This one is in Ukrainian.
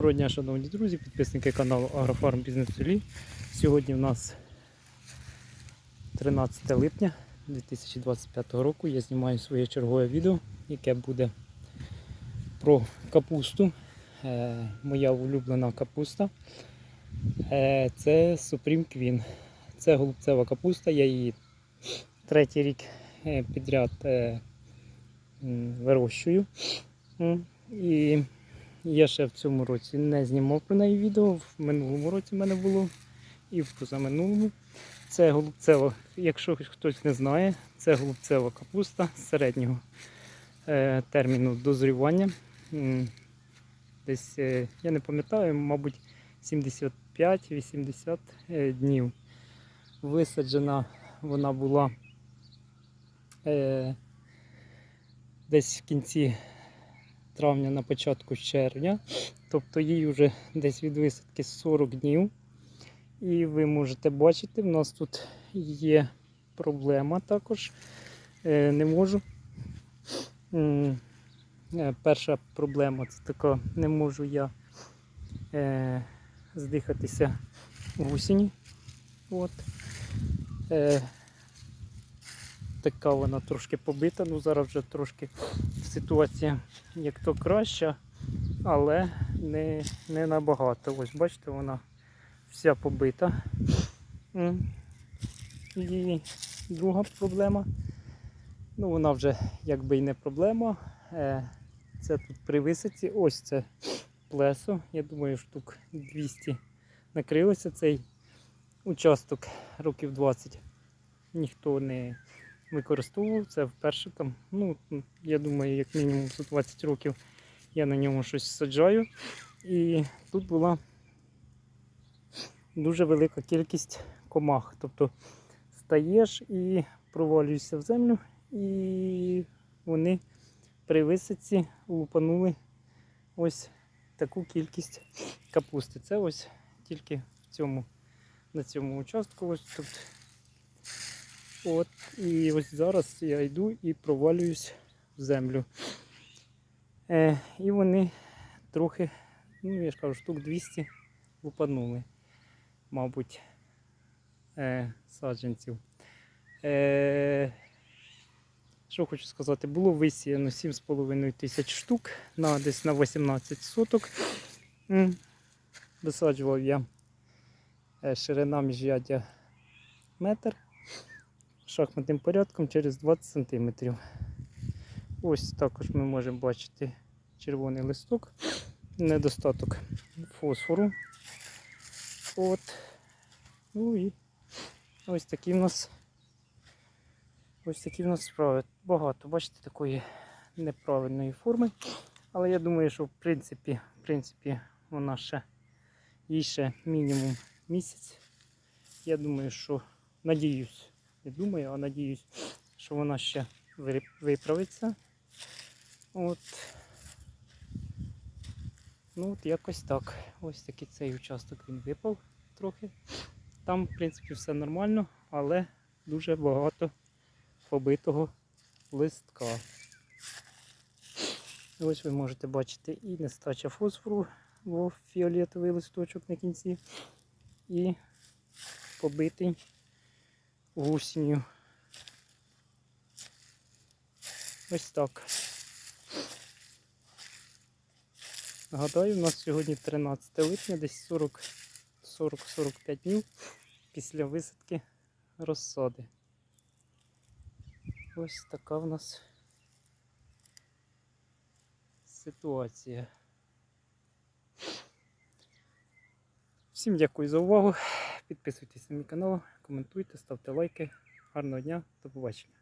Доброго дня, шановні друзі, підписники каналу Агрофарм Бізнес селі. Сьогодні в нас 13 липня 2025 року. Я знімаю своє чергове відео, яке буде про капусту. Е, моя улюблена капуста. Е, це Supreme Queen. Це голубцева капуста. Я її третій рік е, підряд е, вирощую. І я ще в цьому році не знімав про неї відео. В минулому році в мене було і в позаминулому. Це голубцева, якщо хтось не знає, це голубцева капуста середнього е, терміну дозрівання. Десь, е, я не пам'ятаю, мабуть, 75-80 е, днів. Висаджена вона була е, десь в кінці травня на початку червня. Тобто їй вже десь від висадки 40 днів. І ви можете бачити, в нас тут є проблема також. Е, Не можу. Е, Перша проблема це така, не можу я е, здихатися гусені. От. Е, така вона трошки побита, ну зараз вже трошки ситуація як то краща, але не, не набагато. Ось бачите, вона вся побита. І друга проблема. Ну, вона вже якби і не проблема. Е, Це тут при висадці. Ось це плесо. Я думаю, штук 200 накрилося цей участок років 20. Ніхто не використовував це вперше там. Ну, я думаю, як мінімум за 20 років я на ньому щось саджаю. І тут була дуже велика кількість комах. Тобто стаєш і провалюєшся в землю, і вони при висадці лупанули ось таку кількість капусти. Це ось тільки в цьому, на цьому участку. Ось тут. От, і ось зараз я йду і провалююсь в землю. Е, і вони трохи, ну я ж кажу, штук 200 лупанули, мабуть, е, саджанців. Е, що хочу сказати, було висіяно 7,5 тисяч штук на десь на 18 соток. Висаджував я е, ширина міжряддя метр шахматним порядком через 20 см. Ось також ми можемо бачити червоний листок, недостаток фосфору. От. Ну і ось такі в нас ось такі в нас справи. Багато, бачите, такої неправильної форми. Але я думаю, що в принципі, в принципі вона ще їй ще мінімум місяць. Я думаю, що надіюсь, не думаю, а надіюсь, що вона ще виправиться. От. Ну от якось так. Ось такий цей участок він випав трохи. Там, в принципі, все нормально, але дуже багато побитого листка. Ось ви можете бачити і нестача фосфору, бо фіолетовий листочок на кінці, і побитий гусінню. Ось так. Нагадаю, у нас сьогодні 13 липня, десь 40-45 днів після висадки розсади. Ось така в нас ситуація. Всім дякую за увагу. Підписуйтесь на мій канал, коментуйте, ставте лайки. Гарного дня, до побачення.